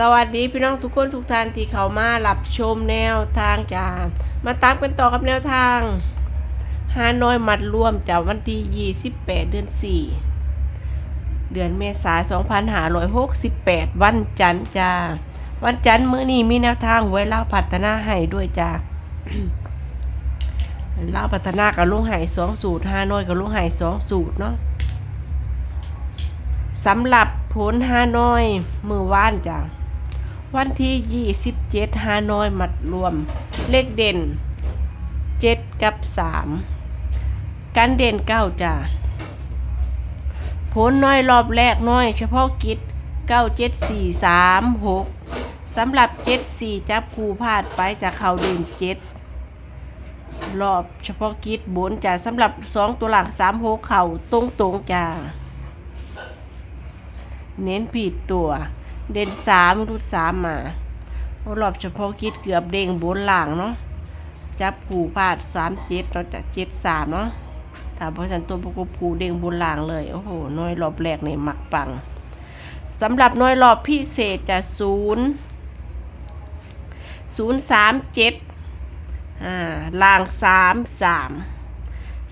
สวัสดีพี่น้องทุกคนทุกท่านที่เข้ามารับชมแนวทางจากมาตามกันต่อกับแนวทางฮานอยมัดรวมจากวันที่ 28 เดือน 4 เดือนเมษายน2568 วันจันทร์จ้าวันจันทร์มื้อนี้มีแนวทางไว้เล่าพัฒนาให้ด้วยจ้าเล่าพัฒนากับลุงไห่สองสูตรฮานอยกับลุงไห่สองสูตรเนาะสำหรับผลฮานอยมือว่านจ้ะ วันที่ 27ฮานอยมัดรวม เลขเด่น 7 กับ 3 กันเด่นเก้าจ้ะผลน้อยรอบแรกน้อย เฉพาะกิจ 9 7 4 3 6สำหรับ 7 4 จับคูพลาดไปจากเขาเด่น 7 รอบเฉพาะกิจบนจ้ะสำหรับ 2 ตัวหลัง3 6 เข่าตรงตรงจ้ะเน้นผิดตัว เด่นสามรุดสามมารอบเฉพาะกิจเกือบเด้งบนหลังเนาะจับผูพลาดสามเจ็ดเราจะเจ็ดสามเนาะถ้าเพราะฉันตัวประกบผูเด้งบนหลังเลย โอ้โหน้อยรอบแรกในหมักปังสำหรับน้อยรอบพิเศษจะศูนย์ศูนย์สามเจ็ดอ่าล่างสามสาม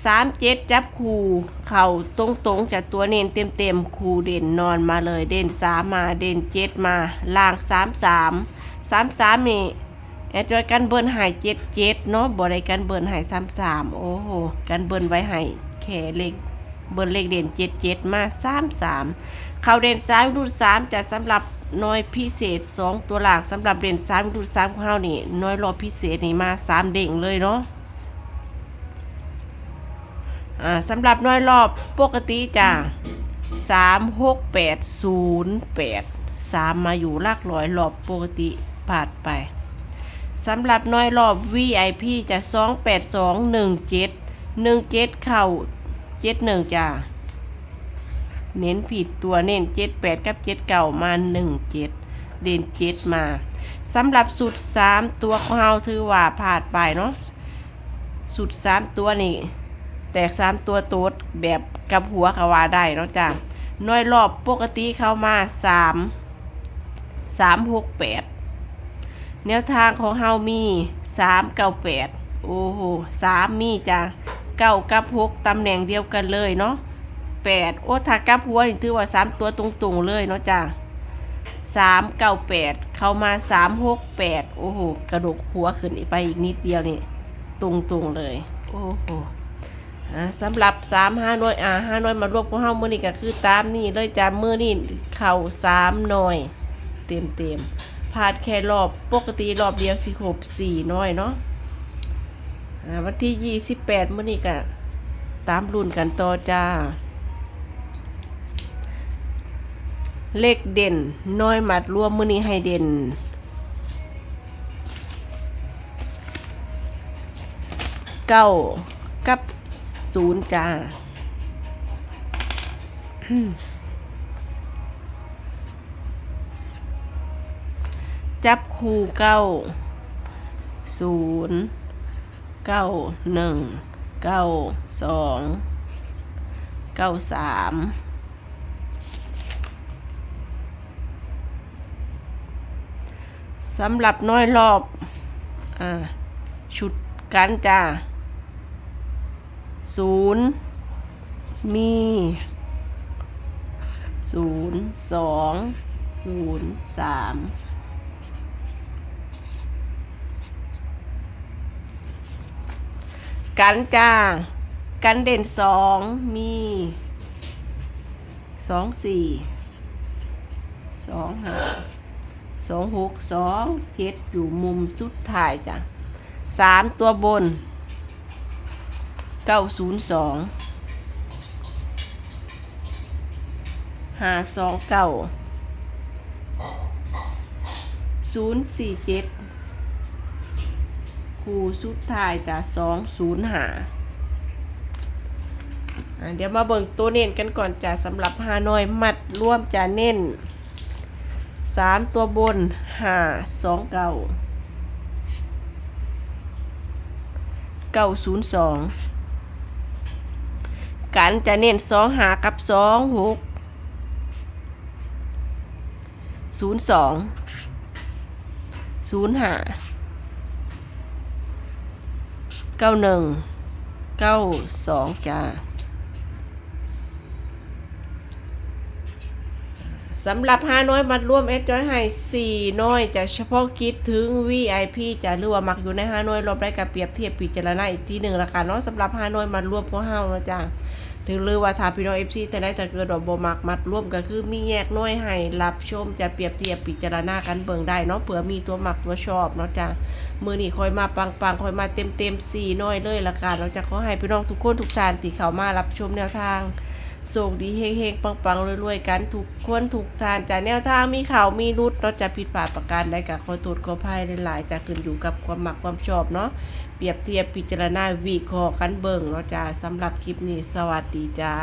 สามเจ็ดจับคูเข่าตรงตรงๆจากตัวเน้นเต็มเต็มๆคูเด่นนอนมาเลยเด่นสามมาเด่นเจ็ดมาล่างสามสามสามสามนี่แอดจอยกันเบิร์นหายเจ็ดเจ็ดเนาะบ่ไดกันเบิร์นหายสามสามโอ้โหกันเบิร์นไว้ให้แค่เล็กเบิร์นเลขเด่นเจ็ดเจ็ดมาสามสามเข่าเด่นซ้ายรูดสามจะสำหรับน้อยพิเศษสองตัวหลักสำหรับเด่นซ้ายรูดสามของเรานี่น้อยรอบพิเศษนี่มาสามเด้งเลยเนาะ อ่าสำหรับน้อยรอบปกติจ้ะสามหกแปดศูนย์แปดสามมาอยู่ลักร้อยรอบปกติผ่านไปสำหรับน้อยรอบ VIP จะสองแปดสองหนึ่งเจ็ดหนึ่งเจ็ดเข่าเจ็ดหนึ่งจ้ะเน้นผิดตัวเน้นเจ็ดแปดกับเจ็ดเก่ามาหนึ่งเจ็ดเด่นเจ็ดมาสำหรับสุดสามตัวของเราถือว่าผ่านไปเนาะสุดสามตัวนี่ แตกสามตัวต๊ดแบบกับหัวกะว่าได้เนาะจ้ะน้อยรอบปกติเข้ามาสามสามหกแปดแนวทางของเฮามีสามเก้าแปดโอ้โหสามมีจ้ะเก้ากับหกตำแหน่งเดียวกันเลยเนาะแปดโอ้ถ้ากับหัวนี่ถือว่าสามตัวตรงๆเลยเนาะจ้ะสามเก้าแปดเข้ามาสามหกแปดโอ้โหกระดกหัวขึ้นไปอีกนิดเดียวนี่ตรงๆเลย โอ้โห อ่าสำหรับสามห้าน่วยอ่าห้าน่วยมารวบของเฮามือนี้ก็คือตามนี่เลยจ้ามือนี้เข่าสามหน่วยเต็มเต็มๆพาดแค่รอบปกติรอบเดียวสิครบสี่น่วยเนาะอ่าวันที่ยี่สิบแปดมือนี้ก็ตามรุ่นกันต่อจ้า เลขเด่นน้อยมัดรวมมือนี้ให้เด่นเก้ากับ ศูนย์จ้าจับคู่เก้าศูนย์เก้าหนึ่งเก้าสองเก้าสามสำหรับน้อยรอบอชุดกันจ้า ศูนย์มีศูนย์สองศูนย์สามกันจ้า กันเด่นสองมีสองสี่สองห้าสองหกสองเจ็ดอยู่มุมสุดท้ายจ้ะสามตัวบน เก้าศูนย์สองห้าสองเก้าศูนย์สี่เจ็ดคูสุดท้ายจะสองศูนย์หาเดี๋ยวมาเบิ่งตัวเน้นกันก่อนจ้ะสำหรับฮานอยมัดร่วมจะเน้นสามตัวบนห้าสองเก้าเก้าศูนย์สอง กันจะเน้นสองหากับสองหกศูนย์สองศูนย์ห้าเก้าหนึ่งเก้าสองจ้าสำหรับห้าน้อยมัดร่วมเอสจอยให้สี่น้อยจะเฉพาะกิจถึง VIP จะหรือว่ามักอยู่ในห้าน้อยรอบได้กับเปรียบเทียบปิจารณาอีกทีหนึ่งละกันเนาะสำหรับห้าน้อยมัดร่วมของเฮาเนาะจ้า ถึงหรือว่าถ้าพี่น้องเอฟซีแต่ได้จะเกิดดอกบมักมัดร่วมก็คือมีแยกน้อยให้รับชมจะเปรียบเทียบปิจารณากันเบิ่งได้เนาะเผื่อมีตัวมักตัวชอบเนาะจ้ะมือนี่คอยมาปังปังๆคอยมาเต็มเต็มๆสี่น้อยเลยละกันเราจะขอให้พี่น้องทุกคนทุกท่านที่เข้ามารับชมแนวทาง โชคดีเฮงๆปังๆรวยๆกันทุกคนทุกทานจากแนวทางมีข่าวมีรุดเราจะผิดพลาดประการใดกับขอโทษขออภัยหลายๆจะขึ้นอยู่กับความหมักความชอบเนาะเปรียบเทียบพิจารณาวิเคราะห์กันเบิ่งเนาะจ้าสำหรับคลิปนี้สวัสดีจ้า